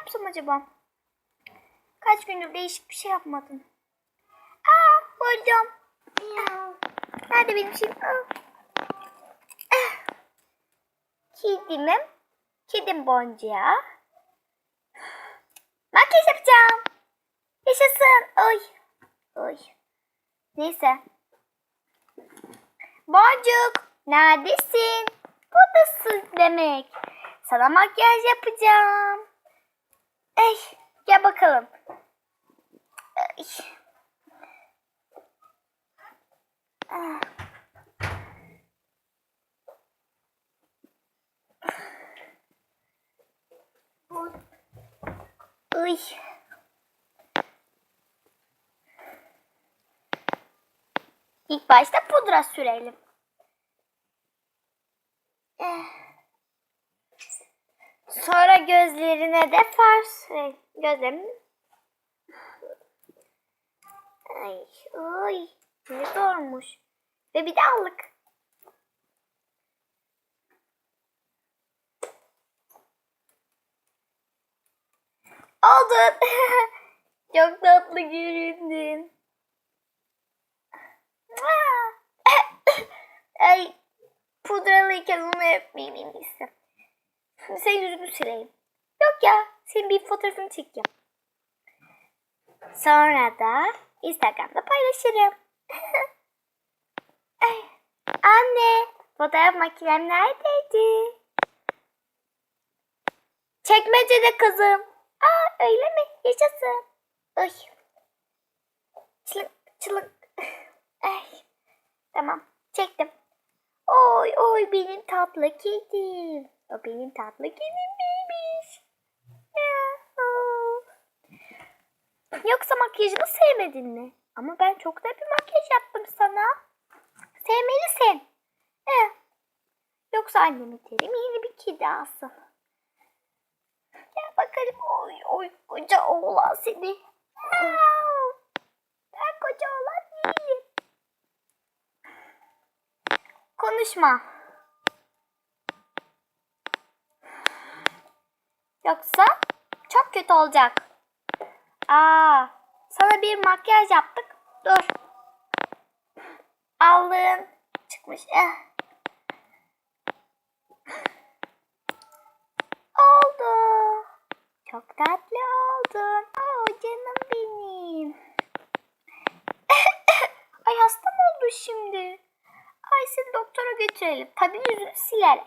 yapsam acaba? Kaç gündür değişik bir şey yapmadım. Aa buldum. Nerede benim şeyim? Ah. Kedimim. Kedim boncuğa. Makyaj yapacağım. Yaşasın. Oy. Oy. Neyse. Boncuk. Neredesin? Buradasın demek. Sana makyaj yapacağım. Ey, gel bakalım. Ay. Ah. İlk başta pudra sürelim. Eh. Gözlerine de far sürelim. Gözlerim. Ay, ay. Ne zormuş. Ve bir de allık. Oldun. Çok tatlı göründün. Ay pudralıyken onu öpmeyeyim en iyisi. Şimdi senin yüzünü sileyim. Yok ya senin bir fotoğrafını çekeyim. Sonra da Instagram'da paylaşırım. Ay, anne fotoğraf makinem neredeydi? Çekmecede kızım. Aa öyle mi? Yaşasın. Ay. Çılık çılık. Ay. Tamam çektim. Oy oy benim tatlı kedim. O benim tatlı kedim Yoksa makyajımı sevmedin mi? Ama ben çok da bir makyaj yaptım sana. Sevmelisin. Eh. Yoksa annemi terim yeni bir kedi alsın. Gel bakalım. Oy oy koca oğlan seni. Ben koca oğlan değilim. Konuşma. Yoksa çok kötü olacak. Aa, sana bir makyaj yaptık. Dur. Aldın. Çıkmış. Eh. Oldu. Çok tatlı oldun. Oo canım benim. Ay hasta mı oldu şimdi? Ay seni doktora götürelim. Tabii yüzünü silerek.